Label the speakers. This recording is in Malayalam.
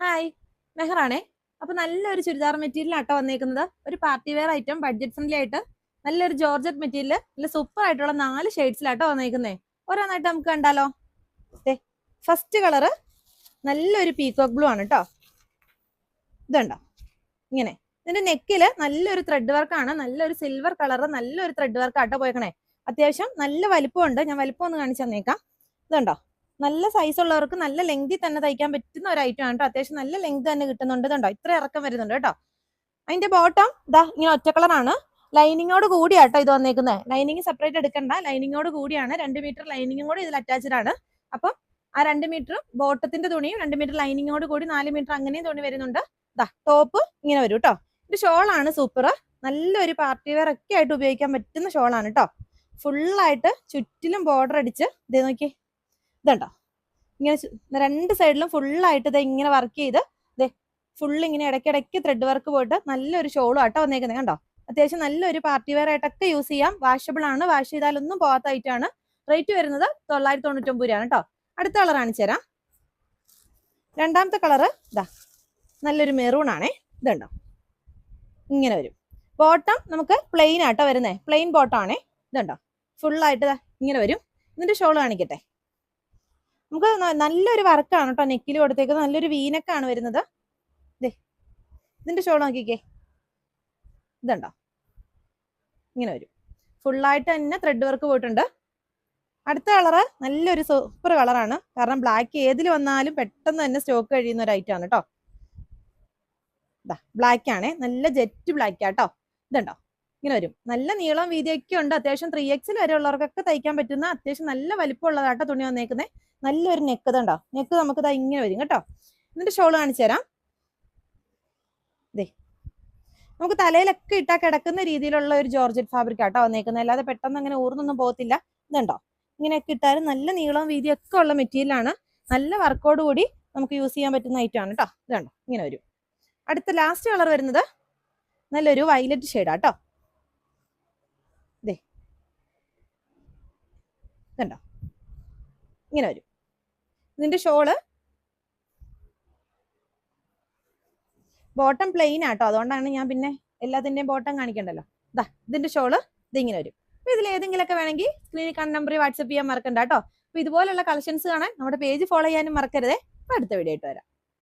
Speaker 1: ഹായ് മെഹറാണേ. അപ്പൊ നല്ലൊരു ചുരിദാർ മെറ്റീരിയൽ ആട്ടോ വന്നേക്കുന്നത്. ഒരു party wear item budget friendly ആയിട്ട് നല്ലൊരു ജോർജറ്റ് മെറ്റീരിയൽ നല്ല സൂപ്പർ ആയിട്ടുള്ള നാല് ഷെയ്ഡ്സിലാട്ടോ വന്നേക്കുന്നേ. ഓരോന്നായിട്ട് നമുക്ക് കണ്ടാലോ? ഫസ്റ്റ് കളറ് നല്ലൊരു പീകോക്ക് ബ്ലൂ ആണ് കേട്ടോ ഇതുണ്ടോ? ഇങ്ങനെ. ഇതിന്റെ നെക്കിൽ നല്ലൊരു ത്രെഡ് വർക്കാണ് നല്ലൊരു സിൽവർ കളർ നല്ലൊരു ത്രെഡ് വർക്ക് ആട്ടോ പോയേക്കണേ. അത്യാവശ്യം നല്ല വലിപ്പമുണ്ട്. ഞാൻ വലിപ്പം ഒന്ന് കാണിച്ചു തന്നേക്കാം. ഇതുണ്ടോ? നല്ല സൈസ് ഉള്ളവർക്ക് നല്ല ലെങ്തി തന്നെ തയ്ക്കാൻ പറ്റുന്ന ഒരു ഐറ്റം ആണ് കേട്ടോ അത്യാവശ്യം നല്ല ലെങ്ത് തന്നെ കിട്ടുന്നുണ്ട് ഇതുണ്ടോ ഇത്ര ഇറക്കം വരുന്നുണ്ട് കേട്ടോ അതിന്റെ ബോട്ടം ഇതാ ഇങ്ങനെ ഒറ്റ കളറാണ് ലൈനിങ്ങോട് കൂടിയാ കൂടിയാട്ടോ ഇത് വന്നേക്കുന്നത് ലൈനിങ് സെപ്പറേറ്റ് എടുക്കണ്ട. ലൈനിങ്ങോട് കൂടിയാണ്. രണ്ട് മീറ്റർ ലൈനിങ്ങും കൂടി ഇതിൽ അറ്റാച്ച്ഡ് ആണ്. അപ്പം ആ രണ്ട് മീറ്റർ ബോട്ടത്തിന്റെ തുണിയും രണ്ട് മീറ്റർ ലൈനിങ്ങോട് കൂടി നാല് മീറ്റർ അങ്ങനെയും തുണി വരുന്നുണ്ട്. ദാ ടോപ്പ് ഇങ്ങനെ വരും കേട്ടോ ഇത് ഷോളാണ് സൂപ്പർ നല്ലൊരു പാർട്ടി വെയർ ഒക്കെ ആയിട്ട് ഉപയോഗിക്കാൻ പറ്റുന്ന ഷോളാണ് കേട്ടോ ഫുള്ളായിട്ട് ചുറ്റിലും ബോർഡർ അടിച്ച്. ഇതേ നോക്കി ഇതുണ്ടോ? ഇങ്ങനെ രണ്ട് സൈഡിലും ഫുള്ളായിട്ട് ഇത് ഇങ്ങനെ വർക്ക് ചെയ്ത് ഇതേ ഫുൾ ഇങ്ങനെ ഇടയ്ക്കിടയ്ക്ക് ത്രെഡ് വർക്ക് പോയിട്ട് നല്ലൊരു ഷോളും ആട്ടോ വന്നേക്കുന്നത് കണ്ടോ? അത്യാവശ്യം നല്ലൊരു പാർട്ടി വെയർ ആയിട്ടൊക്കെ യൂസ് ചെയ്യാം. വാഷബിൾ ആണ്. വാഷ് ചെയ്താലൊന്നും പോകാത്തായിട്ടാണ്. റേറ്റ് വരുന്നത് തൊള്ളായിരത്തി തൊണ്ണൂറ്റൊമ്പത് രൂപയാണ് കേട്ടോ അടുത്ത കളർ കാണിച്ചു രണ്ടാമത്തെ കളറ് ഇതാ നല്ലൊരു മെറൂൺ ആണേ. ഇതുണ്ടോ? ഇങ്ങനെ വരും. ബോട്ടം നമുക്ക് പ്ലെയിൻ ആട്ടോ വരുന്നേ. പ്ലെയിൻ ബോട്ടം ആണേ. ഇതുണ്ടോ? ഫുള്ളായിട്ട് ഇങ്ങനെ വരും. ഇതിന്റെ ഷോൾ കാണിക്കട്ടെ. നമുക്ക് നല്ലൊരു വർക്കാണ് കേട്ടോ നെക്കിൽ കൊടുത്തേക്കുന്നത്. നല്ലൊരു വീനക്കാണ് വരുന്നത്. ദേ ഇതിന്റെ ഷോൾ നോക്കിക്കേ. ഇതുണ്ടോ? ഇങ്ങനെ വരും. ഫുള്ളായിട്ട് തന്നെ ത്രെഡ് വർക്ക് പോയിട്ടുണ്ട്. അടുത്ത കളറ് നല്ലൊരു സൂപ്പർ കളറാണ് കാരണം ബ്ലാക്ക് ഏതിൽ വന്നാലും പെട്ടെന്ന് തന്നെ സ്റ്റോക്ക് കഴിയുന്ന ഒരു ഐറ്റം ആണ് കേട്ടോ ബ്ലാക്ക് ആണേ. നല്ല ജെറ്റ് ബ്ലാക്ക് ആട്ടോ ഇതുണ്ടോ? ഇങ്ങനെ വരും. നല്ല നീളം വീതിയൊക്കെ ഉണ്ട്. അത്യാവശ്യം ത്രീ എക്സിൽ വരെ ഉള്ളവർക്കൊക്കെ തയ്ക്കാൻ പറ്റുന്ന അത്യാവശ്യം നല്ല വലിപ്പമുള്ളതാട്ടോ തുണി വന്നേക്കുന്നത് നല്ലൊരു നെക്ക് ഇതുണ്ടോ നെക്ക് നമുക്ക് ഇതാ ഇങ്ങനെ വരും കേട്ടോ. എന്നിട്ട് ഷോൾ കാണിച്ചു തരാം. ദേ. നമുക്ക് തലയിലൊക്കെ ഇട്ടാ കിടക്കുന്ന രീതിയിലുള്ള ഒരു ജോർജറ്റ് ഫാബ്രിക് ആട്ടോ വന്നേക്കുന്നത് അല്ലാതെ പെട്ടെന്ന് അങ്ങനെ ഊർന്നൊന്നും പോകത്തില്ല. ഇതുണ്ടോ? ഇങ്ങനെയൊക്കെ ഇട്ടാലും നല്ല നീളവും വീതിയൊക്കെ ഉള്ള മെറ്റീരിയലാണ് നല്ല വർക്കോട് കൂടി നമുക്ക് യൂസ് ചെയ്യാൻ പറ്റുന്ന ഐറ്റം ആണ് കേട്ടോ ഇതുണ്ടോ? ഇങ്ങനെ വരും. അടുത്ത ലാസ്റ്റ് കളർ വരുന്നത് നല്ലൊരു വയലറ്റ് ഷെയ്ഡാട്ടോ ദേ ഇതുണ്ടോ ഇങ്ങനെ വരും. ഇതിന്റെ ഷോൾ ബോട്ടം പ്ലെയിൻ ആട്ടോ. അതുകൊണ്ടാണ് ഞാൻ പിന്നെ എല്ലാത്തിന്റെയും ബോട്ടം കാണിക്കണ്ടല്ലോ. ദാ ഇതിന്റെ ഷോൾ ഇതിങ്ങനെ വരും. അപ്പൊ ഇതിൽ ഏതെങ്കിലുമൊക്കെ വേണമെങ്കിൽ സ്ക്രീനിൽ കാണുന്ന നമ്പറിൽ വാട്സപ്പ് ചെയ്യാൻ മറക്കണ്ട കേട്ടോ. അപ്പൊ ഇതുപോലുള്ള കളക്ഷൻസ് കാണാൻ നമ്മുടെ പേജ് ഫോളോ ചെയ്യാനും മറക്കരുതേ. അടുത്ത വീഡിയോ ആയിട്ട് വരാം.